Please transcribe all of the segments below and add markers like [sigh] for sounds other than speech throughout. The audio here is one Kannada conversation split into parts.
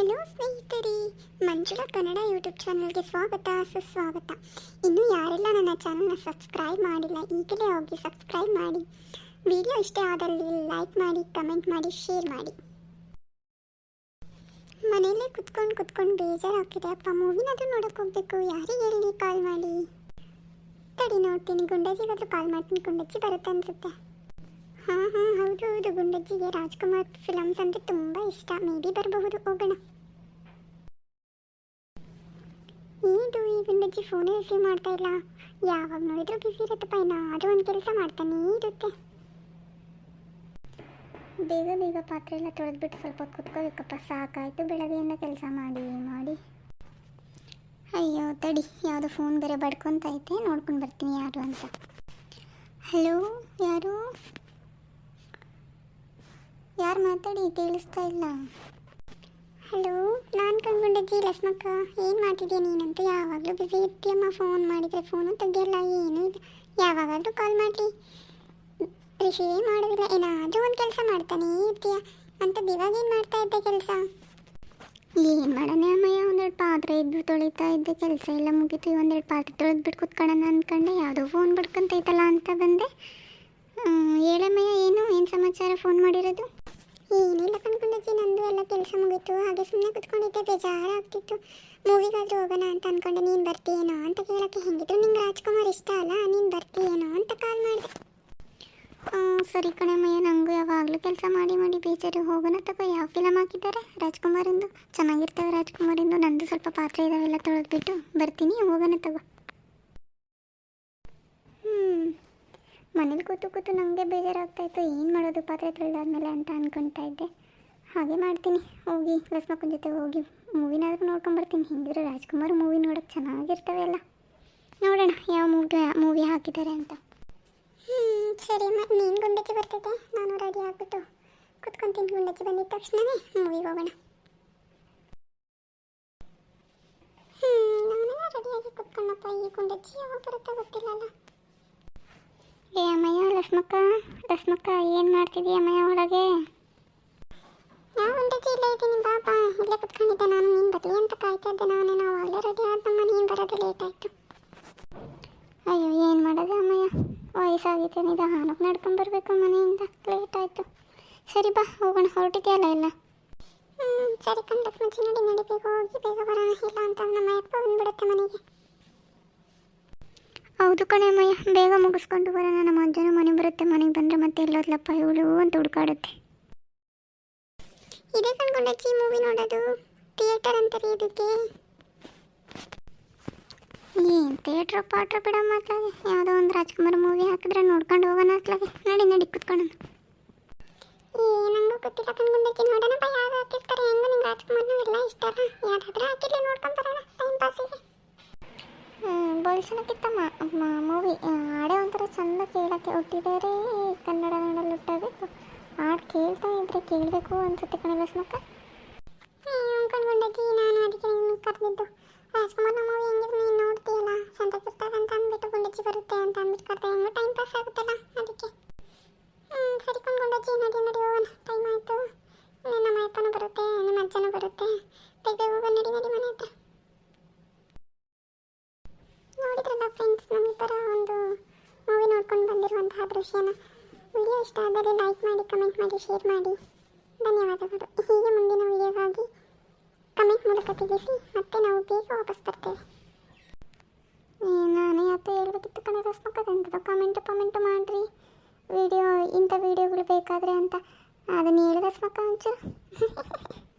ಹಲೋ ಸ್ನೇಹಿತರೆ, ಮಂಜುಳಾ ಕನ್ನಡ ಯೂಟ್ಯೂಬ್ ಚಾನಲ್ಗೆ ಸ್ವಾಗತ, ಸುಸ್ವಾಗತ. ಇನ್ನು ಯಾರೆಲ್ಲ ನನ್ನ ಚಾನಲ್ನ ಸಬ್ಸ್ಕ್ರೈಬ್ ಮಾಡಿಲ್ಲ, ಈಗಲೇ ಹೋಗಿ ಸಬ್ಸ್ಕ್ರೈಬ್ ಮಾಡಿ. ವಿಡಿಯೋ ಇಷ್ಟ ಆದಲ್ಲಿ ಲೈಕ್ ಮಾಡಿ, ಕಮೆಂಟ್ ಮಾಡಿ, ಶೇರ್ ಮಾಡಿ. ಮನೆಯಲ್ಲೇ ಕುತ್ಕೊಂಡು ಕುತ್ಕೊಂಡು ಬೇಜಾರಾಗ್ತಿದೆ. ಅಪ್ಪ, ಮೂವಿನಾದರೂ ನೋಡೋಕೆ ಹೋಗಬೇಕು. ಯಾರಿಗೆ ಹೇಳಿ ಕಾಲ್ ಮಾಡಿ? ತಡಿ ನೋಡ್ತೀನಿ. ಗುಂಡಜಿಗಾದರೂ ಕಾಲ್ ಮಾಡ್ತೀನಿ. ಗುಂಡಜ್ಜಿ ಬರುತ್ತೆ ಅನ್ಸುತ್ತೆ. ಹಾಂ ಹಾಂ. ಗುಂಡಜ್ಜಿಗೆ ರಾಜ್ಕುಮಾರ್ ಫಿಲಮ್ಸ್ ಅಂದರೆ ತುಂಬ ಇಷ್ಟ. ಮೇ ಬಿ ಬರಬಹುದು, ಹೋಗೋಣ. ಇದು ಈ ಗಂಡಜ್ಜಿ ಫೋನೇ ರಿಸೀವ್ ಮಾಡ್ತಾ ಇಲ್ಲ? ಯಾವಾಗ ನೋಡಿದ್ರು ಬಿಸಿ ಇರುತ್ತಪ್ಪ ಏನಾದರೂ ಒಂದು ಕೆಲಸ ಮಾಡ್ತಾನೇ ಇರುತ್ತೆ. ಬೇಗ ಬೇಗ ಪಾತ್ರೆ ಎಲ್ಲ ತೊಳೆದ್ಬಿಟ್ಟು ಸ್ವಲ್ಪ ಕುತ್ಕೋಬೇಕಪ್ಪ ಸಾಕಾಯಿತು ಬೆಳಗ್ಗೆಯಿಂದ ಕೆಲಸ ಮಾಡಿ ಮಾಡಿ. ಅಯ್ಯೋ, ತಡಿ, ಯಾವುದೋ ಫೋನ್ ಬೇರೆ ಬಡ್ಕೊತೈತೆ, ನೋಡ್ಕೊಂಡು ಬರ್ತೀನಿ ಯಾರು ಅಂತ. ಹಲೋ ಯಾರು? ಯಾರು ಮಾತಾಡಿ ಕೇಳಿಸ್ತಾ ಇಲ್ಲ? ಹಲೋ ನಾನು ಕಂಡ್ಕೊಂಡಜ್ಜಿ ಲಕ್ಷ್ಮಕ್ಕ. ಏನು ಮಾಡ್ತಿದ್ಯಾ ನೀನಂತೂ? ಯಾವಾಗಲೂ ಬಿಸಿ ಇರ್ತೀಯಮ್ಮ ಫೋನ್ ಮಾಡಿದರೆ ಫೋನು ತೆಗಿಯಲ್ಲ, ಏನೂ ಇಲ್ಲ. ಯಾವಾಗಾದರೂ ಕಾಲ್ ಮಾಡಿ ಏನು ಮಾಡೋದಿಲ್ಲ, ಏನಾದರೂ ಒಂದು ಕೆಲಸ ಮಾಡ್ತಾನೇ ಇರ್ತೀಯ. ಇವಾಗ ಏನು ಮಾಡ್ತಾ ಇದ್ದೆ ಕೆಲಸ? ಏನು ಮಾಡೋಣ ಅಮ್ಮಯ್ಯ, ಒಂದೆರಡು ಪಾತ್ರೆ ಇದ್ದು ತೊಳಿತಾ ಇದ್ದೆ, ಕೆಲಸ ಎಲ್ಲ ಮುಗೀತು, ಒಂದೆರಡು ಪಾತ್ರೆ ತೊಳೆದ್ಬಿಟ್ಟು ಕೂತ್ಕೊಳ್ಳೋಣ ಅಂದ್ಕೊಂಡೆ ಯಾವುದೋ ಫೋನ್ ಬಿಡ್ಕೊಂತೈತಲ್ಲ ಅಂತ ಬಂದೆ. ಹೇಳಮ್ಮಯ್ಯ, ಏನು ಏನು ಸಮಾಚಾರ ಫೋನ್ ಮಾಡಿರೋದು ಏನಿಲ್ಲ ಕಣ್ಕೊಂಡಜ್ಜಿ ನಂದು ಎಲ್ಲ ಮುಗೀತು ಹಾಗೆ ಸುಮ್ಮನೆ ಕುತ್ಕೊಂಡಿದ್ದೆ, ಬೇಜಾರಾಗ್ತಿತ್ತು. ಮೂವಿಗಾದ್ರೂ ಹೋಗೋಣ ಅಂತ ಅಂದ್ಕೊಂಡೆ ನೀನು ಬರ್ತೀಯೇನೋ ಅಂತ ಕೇಳೋಕ್ಕೆ ಹೆಂಗಿದ್ರು. ನಿಂಗೆ ರಾಜ್ಕುಮಾರ್ ಇಷ್ಟ ಅಲ್ಲ, ನೀನು ಬರ್ತೀಯೇನೋ ಅಂತ ಕಾಲ್ ಮಾಡಿದೆ. ಸರಿ ಕಣಮ್ಮಯ್ಯ ನನಗೂ ಯಾವಾಗಲೂ ಕೆಲಸ ಮಾಡಿ ಮಾಡಿ ಬೇಜಾರು. ಹೋಗೋಣ ತಗೋ, ಯಾವ ಫಿಲಮ್ ಹಾಕಿದ್ದಾರೆ? ರಾಜ್ಕುಮಾರಿಂದು ಚೆನ್ನಾಗಿರ್ತವೆ ರಾಜ್ಕುಮಾರಿಂದು ನಂದು ಸ್ವಲ್ಪ ಪಾತ್ರೆ ಇದಾವೆಲ್ಲ ತೊಳೆದ್ಬಿಟ್ಟು ಬರ್ತೀನಿ, ಹೋಗೋಣ ತಗೋ. ಹ್ಞೂ ಮನೇಲಿ ಕೂತು ಕೂತು ನನಗೆ ಬೇಜಾರಾಗ್ತಾಯಿತ್ತು ಏನು ಮಾಡೋದು ಪಾತ್ರೆ ತೊಳೆದಾದ್ಮೇಲೆ ಅಂತ ಅಂದ್ಕೊಳ್ತಾ ಇದ್ದೆ. ಹಾಗೆ ಮಾಡ್ತೀನಿ. ಹೋಗಿ ಲಕ್ಷ್ಮಕ್ಕನ ಜೊತೆ ಹೋಗಿ ಮೂವಿನಾದರೂ ನೋಡ್ಕೊಂಬರ್ತೀನಿ. ಹಿಂಗಿದ್ರೆ ರಾಜ್ಕುಮಾರ್ ಮೂವಿ ನೋಡೋಕ್ಕೆ ಚೆನ್ನಾಗಿರ್ತವೆ ಎಲ್ಲ ನೋಡೋಣ ಯಾವ ಮೂವಿ ಮೂವಿ ಹಾಕಿದ್ದಾರೆ ಅಂತ. ಹ್ಞೂ ಸರಿ ಮತ್ತು ನೀನು ಗುಂಡಕ್ಕೆ ಬರ್ತೈತೆ. ನಾನು ರೆಡಿ ಆಗಿಬಿಟ್ಟು ಕುತ್ಕೊಂತೀನಿ. ಗುಂಡಕ್ಕೆ ಬಂದಿದ್ದ ತಕ್ಷಣವೇ ಮೂವಿಗೆ ಹೋಗೋಣ. ರೆಡಿಯಾಗಿ ಕುತ್ಕೊಂಡಪ್ಪ. ಈ ಗುಂಡಜ್ಜಿ ಯಾವಾಗ ಬರುತ್ತಾ ಗೊತ್ತಿಲ್ಲಲ್ಲ ಏ, ಅಮ್ಮಯ್ಯ, ಲಕ್ಷ್ಮಕ್ಕ ಲಕ್ಷ್ಮಕ್ಕ, ಏನು ಮಾಡ್ತಿದ್ದೀಯ ಅಮ್ಮಯ್ಯ ಒಳಗೆ? ಯಾವ ಗುಂಡಜ್ಜಿ ಇಲ್ಲೇ ಇದ್ದೀನಿ ಬಾಬಾ. ಇಲ್ಲೇ ಕುತ್ಕೊಂಡಿದ್ದೆ ನಾನು, ನೀನು ಬರಲಿ ಅಂತ ಕಾಯ್ತಾ ಇದ್ದೆ ನಾನೇ. ನಾವು ಆಗಲೇ ರೆಡಿ ಆದಮ್ಮ ನೀನು ಬರೋದು ಲೇಟ್ ಆಯಿತು. ಅಯ್ಯೋ, ಏನು ಮಾಡೋದು ಅಮ್ಮಯ್ಯ? ವಯಸ್ಸಾಗಿತ್ತು ನಿಧಾನಕ್ಕೆ ನಡ್ಕೊಂಬರ್ಬೇಕು ಮನೆಯಿಂದ. ಲೇಟ್ ಆಯಿತು. ಸರಿ ಬಾ, ಹೋಗೋಣ. ಹೊರಟಿದೆಯಲ್ಲ ಇಲ್ಲ ಸರಿ ಕಂಡು ಮುಂಚೆ ನಡಿ ನಡಿ ಬೇಗ ಹೋಗಿ ಬೇಗ ಬರೋಣ ಇಲ್ಲ ಅಂತ ನಮ್ಮ ಅಪ್ಪ ಬಂದ್ಬಿಡುತ್ತೆ ಮನೆಗೆ. ಹೌದು ಕಣೆ ಅಮ್ಮಯ್ಯ. ಬೇಗ ಮುಗಿಸ್ಕೊಂಡು ಬರೋಣ. ನಮ್ಮ ಅಜ್ಜನೂ ಮನೆ ಬರುತ್ತೆ. ಮನೆಗೆ ಬಂದರೆ ಮತ್ತೆ ಎಲ್ಲೋದ್ಲಪ್ಪ ಇವಳು ಅಂತ ಹುಡುಕಾಡುತ್ತೆ. ಇದೇ ಕಣ್ಕೊಂಡಜ್ಜಿ ಮೂವಿ ನೋಡೋದು. ಥಿಯೇಟರ್ ಅಂತಾರೆ ಇದಕ್ಕೆ ಏನು ಥಿಯೇಟ್ರ್ ಪಾಟ್ರ ಬಿಡಮ್ಮ ಅತ್ಲಾಗೆ ಯಾವುದೋ ಒಂದು ರಾಜ್ಕುಮಾರ್ ಮೂವಿ ಹಾಕಿದ್ರೆ ನೋಡ್ಕೊಂಡು ಹೋಗೋಣ ಅತ್ಲಾಗೆ ನಡಿ ನಡಿ ಕುತ್ಕೊಳ್ಳೋಣ. ಏ, ನಂಗೂ ಗೊತ್ತಿಲ್ಲ ಕಣ್ಕೊಂಡಜ್ಜಿ ನೋಡೋಣ ಬಾ ಯಾರು ಹಾಕಿರ್ತಾರೆ. ಹೆಂಗ ಟೈಮ್ ಮೂವಿ ಹಾಡೇ ಒಂಥರ ಚಂದ ಕೇಳೋಕ್ಕೆ ಹುಟ್ಟಿದರೆ ಕನ್ನಡ ನಾಡಲ್ಲಿ ಹುಟ್ಟಬೇಕು. ಹಾಡು ಕೇಳ್ತಾ ಇದ್ರೆ ಕೇಳಬೇಕು ಅನ್ಸುತ್ತೆ ಕಣೆ ಲಕ್ಷ್ಮಕ್ಕ ಅನ್ಕೊಂಡ್ಕೊಂಡಜ್ಜಿ ನಾನು ಅದಕ್ಕೆ ನಿನ್ನ ಕರೆದಿದ್ದು. ರಾಜ್ಕುಮಾರ್ನ ಮೂವಿ ಹೆಂಗಿದ್ರು ನೀನು ನೋಡ್ತೀಯಲ್ಲ? ಸಂತಕಿರ್ತಾರೆ ಅಂತ ಅಂದ್ಬಿಟ್ಟು ಗುಂಡಜ್ಜಿ ಬರುತ್ತೆ ಅಂತ ಅಂದ್ಬಿಟ್ಟು ಕರೆದೆ. ಹೆಂಗೋ ಟೈಮ್ ಪಾಸ್ ಆಗುತ್ತಲ್ಲ ಅದಕ್ಕೆ. ಸರಿ ಕೊಂಡ್ಕೊಂಡಜ್ಜಿ ನಡಿ ನಡಿ, ಹೋಗೋಣ. ಟೈಮ್ ಆಯಿತು. ನಮ್ಮ ಅಪ್ಪನೂ ಬರುತ್ತೆ, ನಿಮ್ಮ ಅಜ್ಜನೂ ಬರುತ್ತೆ. ಬೇಗ ಬೇಗ ಹೋಗೋಣ ನಡಿ ನಡಿ ಮನೆ ಹತ್ರ. ನೋಡಿದ್ರಲ್ಲ ಫ್ರೆಂಡ್ಸ್ ನಮ್ಮಿಬ್ಬರ ಒಂದು ಮೂವಿ ನೋಡ್ಕೊಂಡು ಬಂದಿರುವಂತಹ ದೃಶ್ಯನ? ವಿಡಿಯೋ ಇಷ್ಟ ಆದರೆ ಲೈಕ್ ಮಾಡಿ, ಕಮೆಂಟ್ ಮಾಡಿ, ಶೇರ್ ಮಾಡಿ. ಧನ್ಯವಾದಗಳು. ಹೀಗೆ ಮುಂದಿನ ವಿಡಿಯೋಗಾಗಿ ಕಮೆಂಟ್ ಮೂಲಕ ತಿಳಿಸಿ, ಮತ್ತೆ ನಾವು ಬೇಗ ವಾಪಸ್ ಬರ್ತೇವೆ. ನಾನು ಯಾಕೆ ಹೇಳ್ಬೇಕಿತ್ತು ಕಣೆ ರಸ್ಮಕ್ಕದಂಥದ್ದು ಕಮೆಂಟ್ ಕಮೆಂಟ್ ಮಾಡಿರಿ. ವಿಡಿಯೋ, ಇಂಥ ವಿಡಿಯೋಗಳು ಬೇಕಾದರೆ ಅಂತ. ಅದನ್ನು ಹೇಳಿ ರಸ್ಮಕ್ಕ ಒಂಚೂರು. [laughs]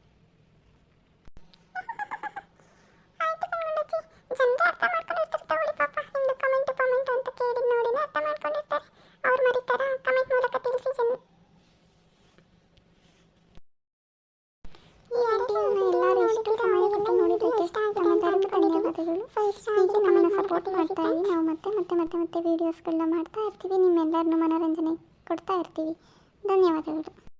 ಹೀಗೆ ನಮ್ಮನ್ನು ಸಪೋರ್ಟ್ ಮಾಡ್ತಾ ಇರಿ. ನಾವು ಮತ್ತೆ ಮತ್ತೆ ಮತ್ತೆ ಮತ್ತೆ ವೀಡಿಯೋಸ್ಗಳನ್ನ ಮಾಡ್ತಾ ಇರ್ತೀವಿ. ನಿಮ್ಮೆಲ್ಲರನ್ನೂ ಮನೋರಂಜನೆ ಕೊಡ್ತಾ ಇರ್ತೀವಿ. ಧನ್ಯವಾದಗಳು.